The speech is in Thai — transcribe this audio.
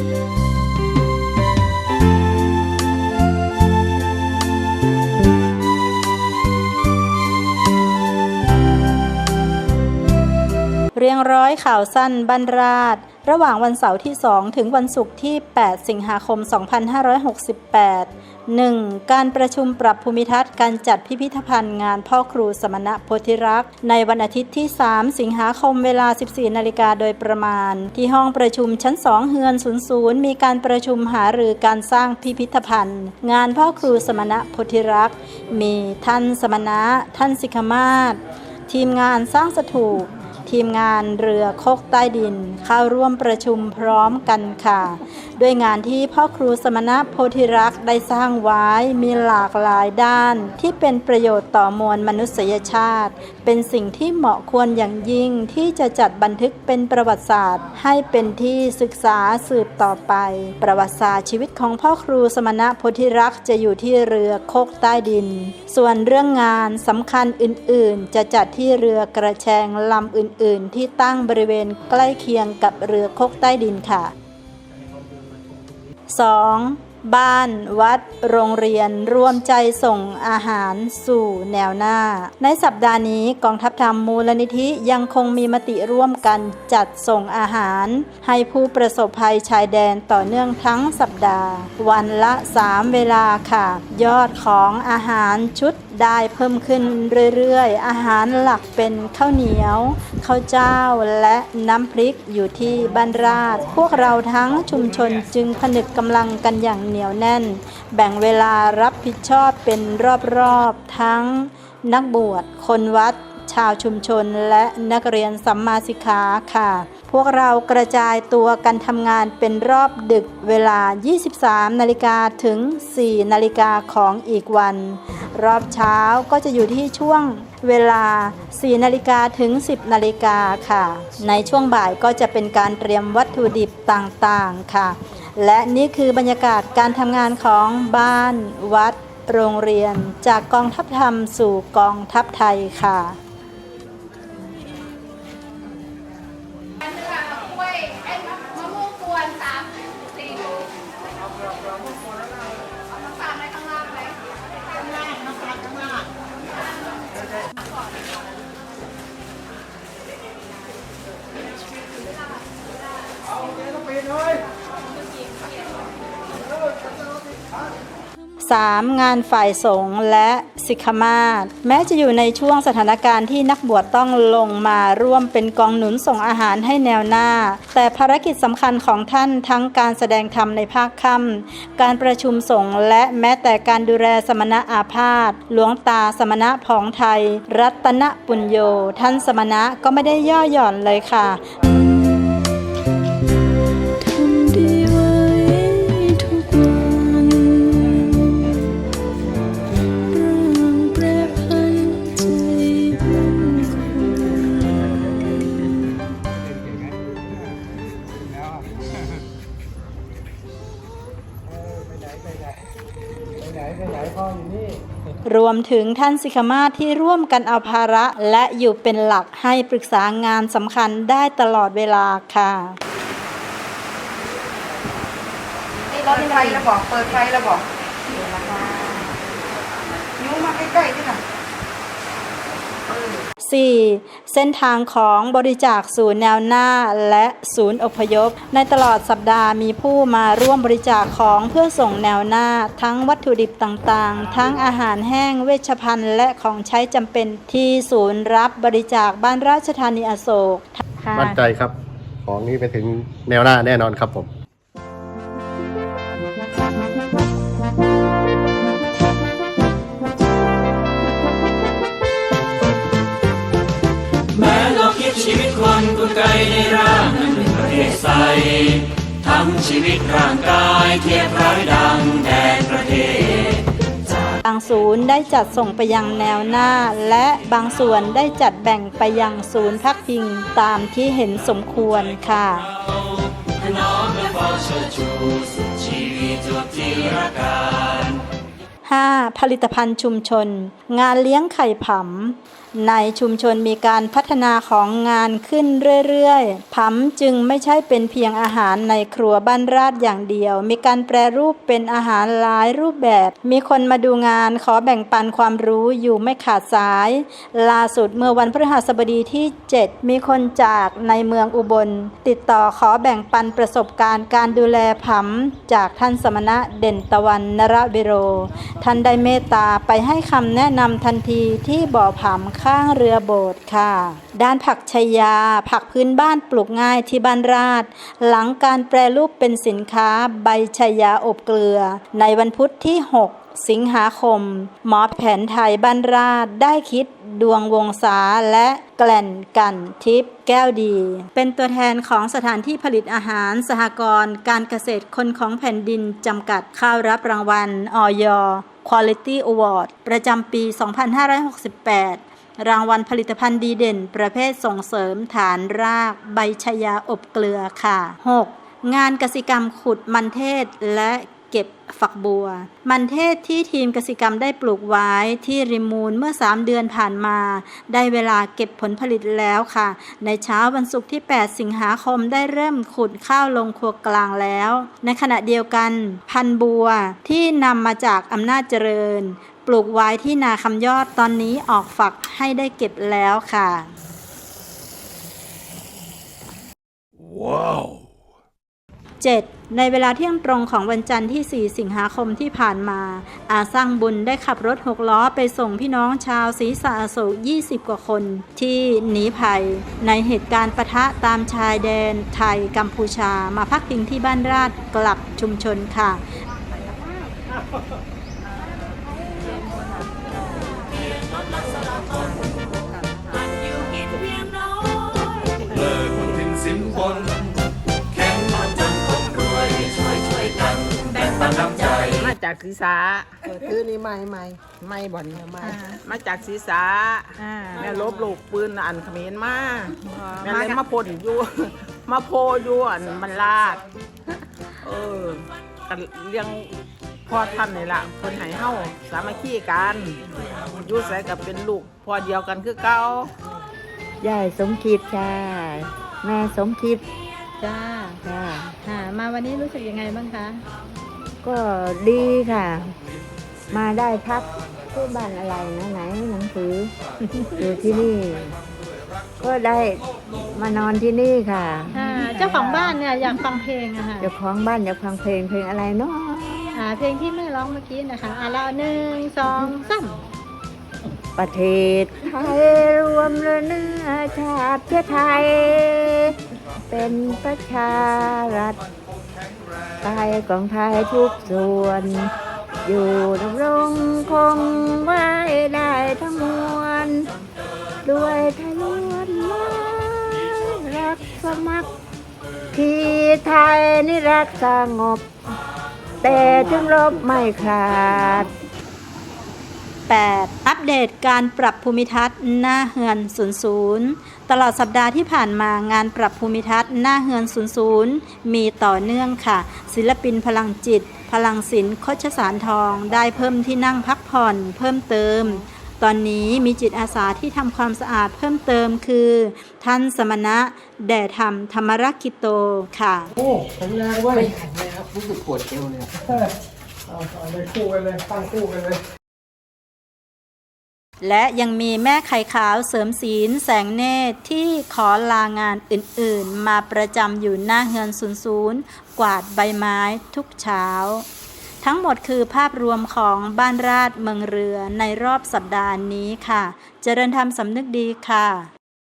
Música เรียงร้อยข่าวสั้นบรรราชระหว่างวันเสาร์ที่ 2 ถึงวันศุกร์ที่ 8 สิงหาคม 2568 1. การประชุมปรับภูมิทัศน์การจัดพิพิธภัณฑ์งานพ่อครูสมณะโพธิรักษ์ ในวันอาทิตย์ที่ 3 สิงหาคมเวลา 14 นาฬิกาโดยประมาณ ที่ห้องประชุมชั้น 2 เฮือน 00 มีการประชุมหารือการสร้างพิพิธภัณฑ์ งานพ่อครูสมณะโพธิรักษ์ มีท่านสมณะ ท่านสิกขมาศทีมงานสร้างสถูป ทีมงานเรือโคกใต้ดิน เข้าร่วมประชุมพร้อมกันค่ะ ด้วยงานที่พ่อครูสมณะโพธิรักษ์ได้สร้างไว้มีหลากหลายด้าน ที่เป็นประโยชน์ต่อมวลมนุษยชาติ เป็นสิ่งที่เหมาะควรอย่างยิ่งที่จะจัดบันทึกเป็นประวัติศาสตร์ ให้เป็นที่ศึกษาสืบต่อไป ประวัติศาสตร์ชีวิตของพ่อครูสมณะโพธิรักษ์จะอยู่ที่เรือโคกใต้ดิน ส่วนเรื่องงานสำคัญอื่น ๆ จะจัดที่เรือกระแชงลำอื่นๆ ที่ตั้งบริเวณใกล้เคียงกับเรือโคกใต้ดินค่ะ 2. บ้านวัด โรงเรียนรวมใจส่งอาหารสู่แนวหน้า ในสัปดาห์นี้กองทัพธรรมมูลนิธิยังคงมีมติร่วมกันจัดส่งอาหาร ให้ผู้ประสบภัยชายแดนต่อเนื่องทั้งสัปดาห์ วันละ 3 เวลาค่ะ ยอดของอาหารชุด ได้เพิ่มขึ้นเรื่อยๆ อาหารหลักเป็นข้าวเหนียวข้าวเจ้าและน้ำพริกอยู่ที่บ้านราช พวกเราทั้งชุมชนจึงผนึกกำลังกันอย่างเหนียวแน่น แบ่งเวลารับผิดชอบเป็นรอบๆ ทั้งนักบวชคนวัด ชาวชุมชนและนักเรียนสัมมาสิกขาค่ะ พวกเรากระจายตัวกันทำงานเป็นรอบดึกเวลา 23 นาฬิกาถึง 4 นาฬิกาของอีกวัน รอบเช้าก็จะอยู่ที่ช่วงเวลา 4 นาฬิกาถึง 10 นาฬิกาค่ะ ในช่วงบ่ายก็จะเป็นการเตรียมวัตถุดิบต่างๆค่ะ และนี่คือบรรยากาศการทำงานของบ้านวัด โรงเรียน จากกองทัพธรรมสู่กองทัพไทยค่ะ 3. งานฝ่ายสงฆ์และสิกขมาศแม้จะอยู่ในช่วงสถานการณ์ที่นักบวชต้องลงมาร่วมเป็นกองหนุนส่งอาหารให้แนวหน้า แต่ภารกิจสำคัญของท่านทั้งการแสดงธรรมในภาคค่ำการประชุมสงฆ์และแม้แต่การดูแลสมณะอาพาธหลวงตาสมณะผองไทย รัตนปุญโย ท่านสมณะก็ไม่ได้ย่อหย่อนเลยค่ะ รวมถึงท่านสิกมาที่ร่วมกันเอาภาระและอยู่เป็นหลักให้ปรึกษางานสำคัญได้ตลอดเวลาค่ะนี่รถไฟระบอกเปิดไฟระบอกยูมาใกล้ๆด้วยค่ะ 4. เส้นทางของบริจาคศูนย์แนวหน้าและศูนย์อพยพ ในตลอดสัปดาห์มีผู้มาร่วมบริจาคของเพื่อส่งแนวหน้า ทั้งวัตถุดิบต่างๆ ทั้งอาหารแห้งเวชภัณฑ์และของใช้จำเป็นที่ศูนย์รับบริจาคบ้านราชธานีอโศกค่ะมั่นใจครับ ของนี้ไปถึงแนวหน้าแน่นอนครับผม สทั้งชีวิตร่างกายเทียบร้อยดังแดนประเทศบางศูนย์ได้จัดส่งไปยังแนวหน้า และบางส่วนได้จัดแบ่งไปยังศูนย์พักพิงตามที่เห็นสมควรค่ะน้อมและเฝ้าเชิดชูสุดชีวิตจวบจิรการ 5. ผลิตภัณฑ์ชุมชน งานเลี้ยงไข่ผำในชุมชนมีการพัฒนาของงานขึ้นเรื่อยๆผัมจึงไม่ใช่เป็นเพียงอาหารในครัวบ้านราดอย่างเดียว มีการแปรรูปเป็นอาหารหลายรูปแบบ มีคนมาดูงานขอแบ่งปันความรู้อยู่ไม่ขาดสาย ล่าสุดเมื่อวันพฤหัสบดีที่ 7 มีคนจากในเมืองอุบล ติดต่อขอแบ่งปันประสบการณ์การดูแลผัมจากท่านสมณะเด่นตะวันนรวิโรท่านได้เมตตาไปให้คำแนะนำทันทีที่บ่อผํข้างเรือโบสถ์ค่ะ ด้านผักชายา ผักพื้นบ้านปลูกง่ายที่บ้านราช หลังการแปรรูปเป็นสินค้าใบชายาอบเกลือ ในวันพุธที่ 6 สิงหาคม หมอแผนไทยบ้านราดได้คิดดวงวงศาและแกล่นกันทิพย์แก้วดี เป็นตัวแทนของสถานที่ผลิตอาหารสหกรณ์การเกษตรคนของแผ่นดินจำกัดเข้ารับรางวัลออย Quality Award ประจำปี 2568รางวัลผลิตภัณฑ์ดีเด่น ประเภทส่งเสริมฐานราก ใบชยาอบเกลือค่ะ 6. งานกสิกรรมขุดมันเทศและ เก็บฝักบัว มันเทศที่ทีมกสิกรรมได้ปลูกไว้ที่ริมมูลเมื่อ 3 เดือนผ่านมา ได้เวลาเก็บผลผลิตแล้วค่ะ ในเช้าวันศุกร์ที่ 8 สิงหาคมได้เริ่มขุดข้าวลงครัวกลางแล้ว ในขณะเดียวกัน พันบัวที่นำมาจากอำนาจเจริญ ปลูกไว้ที่นาคำยอดตอนนี้ออกฝักให้ได้เก็บแล้วค่ะ 7. ในเวลาเที่ยงตรงของวันจันทร์ที่ 4 สิงหาคมที่ผ่านมา อาสร้างบุญได้ขับรถ6ล้อไปส่งพี่น้องชาวศรีสะอโศก20 กว่าคน ที่หนีภัย ในเหตุการณ์ปะทะตามชายแดนไทยกัมพูชามาพักพิงที่บ้านราชกลับชุมชนค่ะเจากศีรษะเออถือนี่ไม่ไม่ไม่บ่อนไม่มาจากศีรษะแม่ลบลูกปืนอันเขมรมาแม่เลยมาพ่นอยู่ มาโพอยู่อันมันลาด เออกันเลี้ยงพ่อท่านนี่ล่ะเพิ่นให้เฮาสามัคคีกันอยู่ใส่กับเป็นลูกพ่อเดียวกันคือเก่ายายสมคิดจ้าแม่สมคิดจ้าจ้าค่ะมาวันนี้รู้สึกยังไงบ้างคะ ก็ดีค่ะ มาได้พักที่บ้านอะไรนะไหนหนังสืออยู่ที่นี่ ก็ได้มานอนที่นี่ค่ะอ่าเจ้าของบ้านเนี่ยอยากฟังเพลงอะค่ะเจ้าของบ้านอยากฟังเพลงเพลงอะไรเนาะอ่าเพลงที่แม่ร้องเมื่อกี้นะคะอ่าแล้วหนึ่งสองสามประเทศไทยรวมเลยเนื้อชาติเชื้อไทย เป็นประชารัฐ ไทยของไทยทุกส่วน อยู่ดำรงคงไว้ได้ทั้งมวลด้วยไทยล้วนไม้รักสมัครที่ไทยนี่รักสงบ แต่ถึงรบไม่ขาด 8. อัปเดตการปรับภูมิทัศน์หน้าเฮือน 00 ตลอดสัปดาห์ที่ผ่านมางานปรับภูมิทัศน์หน้าเฮือน 00 มีต่อเนื่องค่ะ ศิลปินพลังจิต พลังศิลป์โคชสารทองได้เพิ่มที่นั่งพักผ่อนเพิ่มเติมตอนนี้มีจิตอาสาที่ทำความสะอาดเพิ่มเติมคือ ท่านสมณะ แด่ธรรมธรรมรักกิโตค่ะ โอ้แข็งแรงเว้ยรู้สึกปวดเอวเลยเอาเอาเลยคู่กันเลย ตั้งคู่กันเลย และยังมีแม่ไข่ขาวเสริมศีลแสงเนตรที่ขอลางานอื่นๆ มาประจำอยู่หน้าเฮือนศูนย์ศูนย์กวาดใบไม้ทุกเช้า ทั้งหมดคือภาพรวมของบ้านราชเมืองเรือในรอบสัปดาห์นี้ค่ะ เจริญธรรมสำนึกดีค่ะ